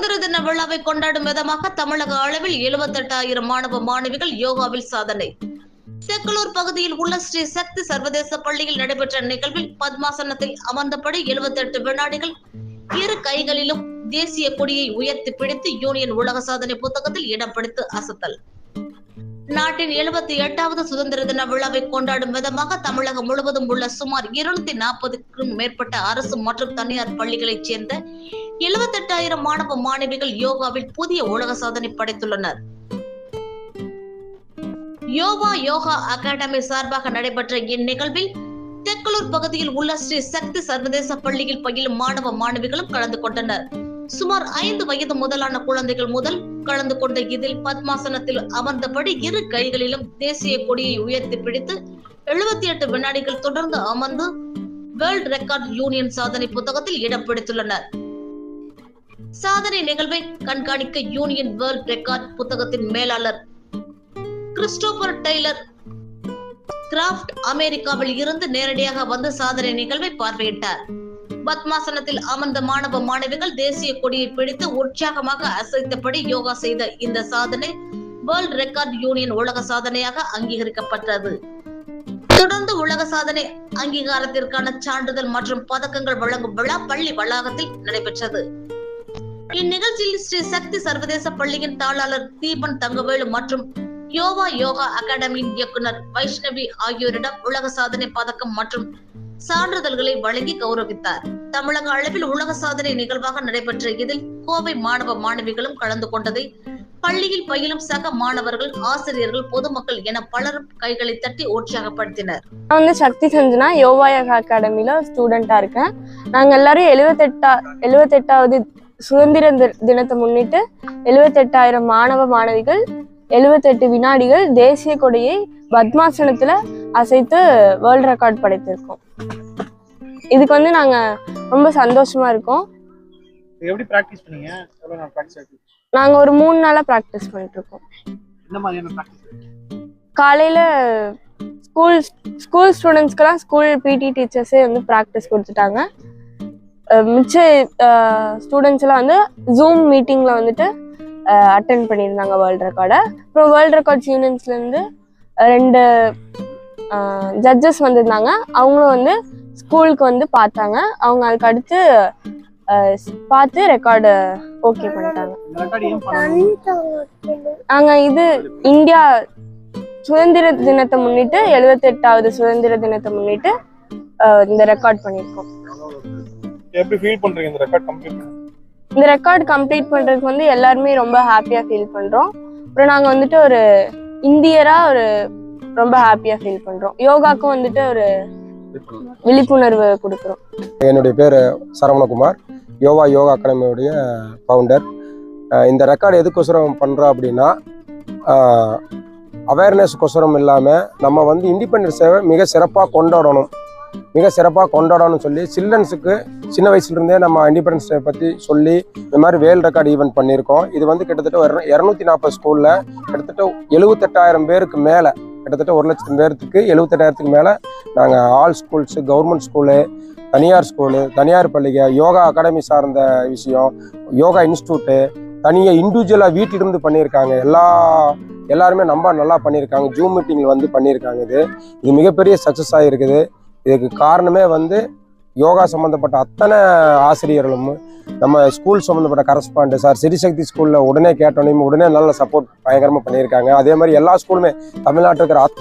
சுதந்திர தின விழாவை கொண்டாடும் விதமாக தமிழக அளவில் எழுபத்தெட்டாயிரம் மாணவ மாணவிகள் யோகாவில் சாதனை. செக்கலூர் பகுதியில் உள்ள ஸ்ரீ சக்தி சர்வதேச பள்ளியில் நடைபெற்ற நிகழ்வில் பத்மாசனத்தில் அமர்ந்தபடி 78 வினாடிகள் இரு கைகளிலும் தேசிய கொடியை உயர்த்தி பிடித்து யூனியன் உலக சாதனை புத்தகத்தில் இடம் பிடித்து அசத்தல். நாட்டின் எழுபத்தி எட்டாவது சுதந்திர தின விழாவை கொண்டாடும் விதமாக தமிழகம் முழுவதும் உள்ள சுமார் இருநூத்தி நாற்பதுக்கும் மேற்பட்ட அரசு மற்றும் தனியார் பள்ளிகளைச் சேர்ந்த எழுபத்தெட்டாயிரம் மாணவ மாணவிகள் யோகாவில் புதிய உலக சாதனை படைத்துள்ளனர். யோகா யோகா அகாடமி சார்பாக நடைபெற்ற இந்நிகழ்வில் தெக்கலூர் பகுதியில் உள்ள ஸ்ரீ சக்தி சர்வதேச பள்ளியில் பயிலும் மாணவ மாணவிகளும் கலந்து கொண்டனர். சுமார் ஐந்து வயது முதலான குழந்தைகள் முதல் கலந்து கொண்ட இதில் பத்மாசனத்தில் அமர்ந்தபடி இரு கைகளிலும் தேசிய கொடியை உயர்த்தி பிடித்து எழுபத்தி எட்டு வினாடிகள் தொடர்ந்து அமர்ந்து வேர்ல்ட் ரெக்கார்ட் யூனியன் சாதனை புத்தகத்தில் இடம் பிடித்துள்ளனர். சாதனை நிகழ்வை கண்காணிக்க யூனியன் வேர்ல்ட் ரெக்கார்ட் புத்தகத்தின் மேலாளர் கிறிஸ்டோபர் டெய்லர் கிராஃப்ட் அமெரிக்காவில் இருந்து நேரடியாக வந்து சாதனை நிகழ்வை பார்வையிட்டார். பத்மாசனத்தில் அமர்ந்த மாணவ மாணவிகள் தேசிய கொடியை பிடித்து உற்சாகமாக அசைத்தபடி யோகா செய்த இந்த சாதனை வேர்ல்ட் ரெக்கார்ட் யூனியன் உலக சாதனையாக அங்கீகரிக்கப்பட்டது. தொடர்ந்து உலக சாதனை அங்கீகாரத்திற்கான சான்றிதழ் மற்றும் பதக்கங்கள் வழங்கும் விழா பள்ளி வளாகத்தில் நடைபெற்றது. இந்நிகழ்ச்சியில் ஸ்ரீ சக்தி சர்வதேச பள்ளியின் தாளாளர் தீபன் தங்கவேலு மற்றும் யோவா யோகா அகாடமியின் இயக்குனர் வைஷ்ணவி ஆகியோரிடம் உலக சாதனை பதக்கம் மற்றும் சான்றிதழ்களை வழங்கி கௌரவித்தார். தமிழக அளவில் உலக சாதனை நிகழ்வாக நடைபெற்ற இதில் கோவை மாணவ மாணவிகளும் கலந்து கொண்டதை பள்ளியில் பயிலும் சக மாணவர்கள் ஆசிரியர்கள் பொதுமக்கள் என பலரும் கைகளை தட்டி உற்சாகப்படுத்தினர். நான் வந்து சக்தி சஞ்சனா யோகாயக அகாடமியில ஸ்டூடெண்டா இருக்கேன். நாங்க எல்லாரும் எழுபத்தெட்டா எழுபத்தெட்டாவது சுதந்திர தினத்தை முன்னிட்டு எழுபத்தெட்டாயிரம் மாணவ மாணவிகள் எழுபத்தெட்டு வினாடிகள் தேசிய கொடியை பத்மாசனத்துல அசைத்து வேர்ல்ட் ரெக்கார்ட் படைத்திருக்கோம். இதுக்கு வந்து நாங்கள் ரொம்ப சந்தோஷமா இருக்கோம். எப்படி ப்ராக்டிஸ் பண்ணீங்க? எவ்வளோ நாள் ப்ராக்டிஸ் ஒரு மூணு நாளாக ப்ராக்டிஸ் பண்ணிட்டு இருக்கோம் இந்த மாதிரியான ப்ராக்டிஸ் காலையில் ஸ்கூல் ஸ்கூல் ஸ்டூடெண்ட்ஸ்க்கெல்லாம் ஸ்கூல் பிடி டீச்சர்ஸே வந்து ப்ராக்டிஸ் கொடுத்துட்டாங்க. மிச்ச ஸ்டூடெண்ட்ஸ் எல்லாம் வந்து ஜூம் மீட்டிங்கில் வந்துட்டு அட்டன் பண்ணியிருந்தாங்க வேர்ல்ட் ரெக்கார்டை அப்புறம் வேர்ல்ட் ரெக்கார்ட்ஸ் யூனியன்ஸ்லேருந்து ரெண்டு ஜட்ஜஸ் வந்திருந்தாங்க. அவங்களும் வந்து ஸ்கூலுக்கு வந்து பார்த்தாங்க. அவங்க அதுக்கு அடுத்து பார்த்து ரெக்கார்டு ஓகே பண்ணிட்டாங்க. நாங்கள் இது இந்தியா சுதந்திர தினத்தை முன்னிட்டு எழுபத்தெட்டாவது சுதந்திர தினத்தை முன்னிட்டு இந்த ரெக்கார்ட் பண்ணியிருக்கோம். இந்த ரெக்கார்ட் கம்ப்ளீட் பண்ணுறதுக்கு வந்து எல்லாருமே ரொம்ப ஹாப்பியாக ஃபீல் பண்ணுறோம் அப்புறம் நாங்கள் வந்துட்டு ஒரு இந்தியராக ஒரு ரொம்ப ஹாப்பியாக ஃபீல் பண்ணுறோம் யோகாக்கும் வந்துட்டு ஒரு விழிப்புணர்வு கொடுக்குறோம். என்னுடைய பேர் சரவணகுமார். யோகா யோகா அகாடமியுடைய ஃபவுண்டர் இந்த ரெக்கார்டு எதுக்கோசரம் பண்ணுறோம் அப்படின்னா அவேர்னஸ்க்கோசரம் இல்லாமல் நம்ம வந்து இண்டிபெண்டன்ஸை மிக சிறப்பாக கொண்டாடணும். மிக சிறப்பாக கொண்டாடணும்னு சொல்லி சில்ட்ரன்ஸுக்கு சின்ன வயசுலேருந்தே நம்ம இண்டிபெண்டன்ஸ் டே பற்றி சொல்லி இந்த மாதிரி வேல் ரெக்கார்டு ஈவெண்ட் பண்ணியிருக்கோம். இது வந்து கிட்டத்தட்ட ஒரு இரநூத்தி நாற்பது ஸ்கூலில் கிட்டத்தட்ட எழுபத்தெட்டாயிரம் பேருக்கு மேலே கிட்டத்தட்ட ஒரு லட்சம் பேர்த்துக்கு எழுபத்தெட்டாயிரத்துக்கு மேலே நாங்கள் ஆல் ஸ்கூல்ஸு கவர்மெண்ட் ஸ்கூலு தனியார் ஸ்கூலு தனியார் பள்ளிக யோகா அகாடமி சார்ந்த விஷயம் யோகா இன்ஸ்டியூட்டு தனியாக இண்டிவிஜுவலாக வீட்டிலிருந்து பண்ணியிருக்காங்க. எல்லா எல்லாருமே நம்ம நல்லா பண்ணியிருக்காங்க. ஜூம் மீட்டிங்கில் வந்து பண்ணியிருக்காங்க இது. இது மிகப்பெரிய சக்ஸஸ் ஆகிருக்குது இதுக்கு காரணமே வந்து யோகா சம்மந்தப்பட்ட அத்தனை ஆசிரியர்களும் நம்ம ஸ்கூல் சம்மந்தப்பட்ட கரஸ்பாண்ட் சார் சிறிசக்தி ஸ்கூலில் உடனே கேட்டோன்னே உடனே நல்ல சப்போர்ட் பயங்கரமாக பண்ணியிருக்காங்க. அதே மாதிரி எல்லா ஸ்கூலுமே தமிழ்நாட்டில் இருக்கிற